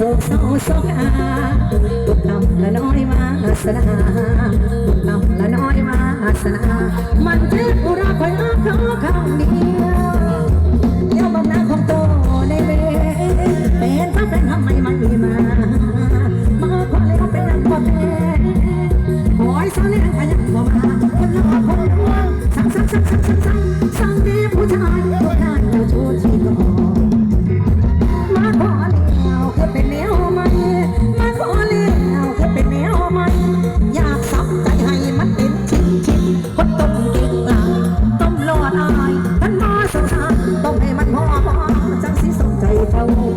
โซโซโซกาตุกขำละน้อยมาสลา Oh.